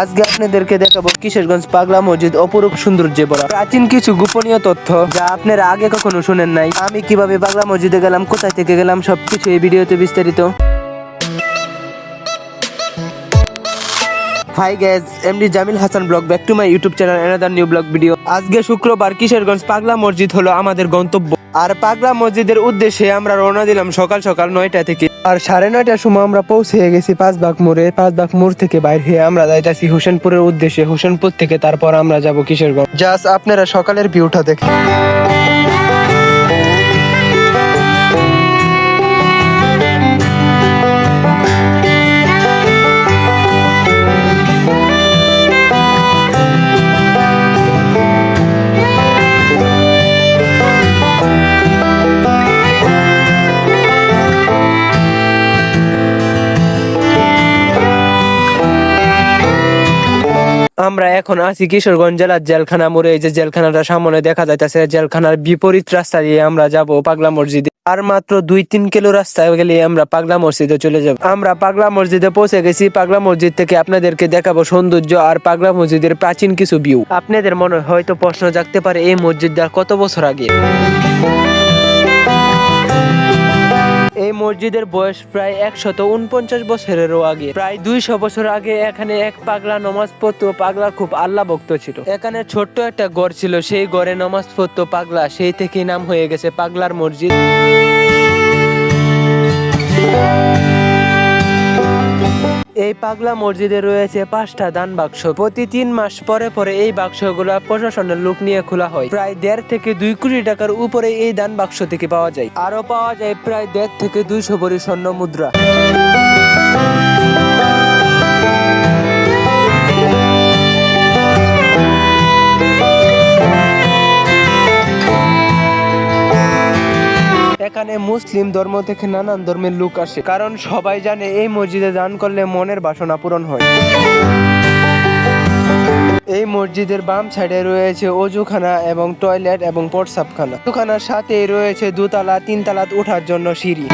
আজকে আপনাদেরকে দেখাবো কিশোরগঞ্জ পাগলা মসজিদ অপরূপ সৌন্দর্যে ভরা। প্রাচীন কিছু গোপনীয় তথ্য যা আপনারা আগে কখনো শুনেন নাই। আমি কীভাবে পাগলা মসজিদে গেলাম, কোথায় থেকে গেলাম, সবকিছু এই ভিডিওতে বিস্তারিত। Hi guys MD Jamil Hasan vlog back to my YouTube channel another new vlog video আজকে শুক্রবার কিশোরগঞ্জ পাগলা মসজিদ হলো আমাদের গন্তব্য। আর পাগলা মসজিদের উদ্দেশ্যে আমরা রওনা দিলাম সকাল সকাল নয়টা থেকে। আর সাড়ে নয়টার সময় আমরা পৌঁছে গেছি পাঁচবাগ মোড়ে। পাঁচবাগ মোড় থেকে বাইর হয়ে আমরা যাইতাছি হোসেনপুরের উদ্দেশ্যে। হোসেনপুর থেকে তারপর আমরা যাব কিশোরগঞ্জ। জাস্ট আপনারা সকালের ভিউটা দেখেন। আমরা এখন আছি কিশোরগঞ্জ জেলার জেলখানা মোড়ে। এই যে জেলখানাটা সামনে দেখা যাইতেছে, জেলখানার বিপরীত রাস্তা দিয়ে আমরা যাব পাগলা মসজিদে। আর মাত্র দুই তিন কিলো রাস্তা গেলে আমরা পাগলা মসজিদে চলে যাব। আমরা পাগলা মসজিদে পৌঁছে গেছি। পাগলা মসজিদ থেকে আপনাদেরকে দেখাবো সৌন্দর্য আর পাগলা মসজিদের প্রাচীন কিছু ভিউ আপনাদের মনে হয়তো প্রশ্ন জাগতে পারে, এই মসজিদটা কত বছর আগে? এই মসজিদের বয়স প্রায় একশত উনপঞ্চাশ বছরেরও আগে। প্রায় দুইশ বছর আগে এখানে এক পাগলা নমাজ পড়তো পাগলা খুব আল্লাহ ভক্ত ছিল। এখানে ছোট্ট একটা গড় ছিল, সেই গড়ে নমাজ পড়তো পাগলা, সেই থেকেই নাম হয়ে গেছে পাগলার মসজিদ। এই পাগলা মসজিদে রয়েছে পাঁচটা দান বাক্স। প্রতি তিন মাস পরে পরে এই বাক্সগুলো প্রশাসনের লোক নিয়ে খোলা হয়। প্রায় দেড় থেকে দুই কোটি টাকার উপরে এই দান বাক্স থেকে পাওয়া যায়। আরও পাওয়া যায় প্রায় দেড় থেকে দুইশো ভরি স্বর্ণ মুদ্রা। এখানে মুসলিম ধর্ম থেকে নানান ধর্মের লোক আসে। কারণ সবাই জানে এই মসজিদে দান করলে মনের বাসনা পূরণ হয়। এই মসজিদের বাম সাইডে রয়েছে অজুখানা এবং টয়লেট এবং পটসাপখানা অজুখানার সাথে রয়েছে দুতলা তিনতলা ওঠার জন্য সিঁড়ি।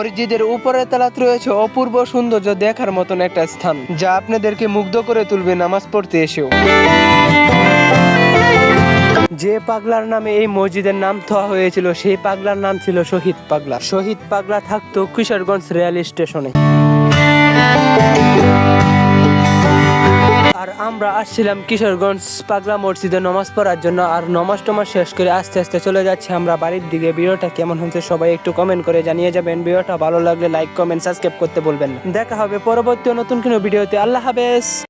মসজিদের উপরের তালাত রয়েছে অপূর্ব সৌন্দর্য দেখার মতন একটা স্থান, যা আপনাদেরকে মুগ্ধ করে তুলবে নামাজ পড়তে এসেও। যে পাগলার নামে এই মসজিদের নাম থা হয়েছিল, সেই পাগলার নাম ছিল শহীদ পাগলা। শহীদ পাগলা থাকতো কিশোরগঞ্জ রেল স্টেশনে। আমরা আসছিলাম কিশোরগঞ্জ পাগলা মসজিদে নমাজ পড়ার জন্য আর নমাজ টমাজ শেষ করে আস্তে আস্তে চলে যাচ্ছি আমরা বাড়ির দিকে। ভিডিওটা কেমন হয়েছে সবাই একটু কমেন্ট করে জানিয়ে যাবেন। ভিডিওটা ভালো লাগলে লাইক কমেন্ট সাবস্ক্রাইব করতে বলবেন দেখা হবে পরবর্তী নতুন কোনো ভিডিওতে। আল্লাহ হাফেজ।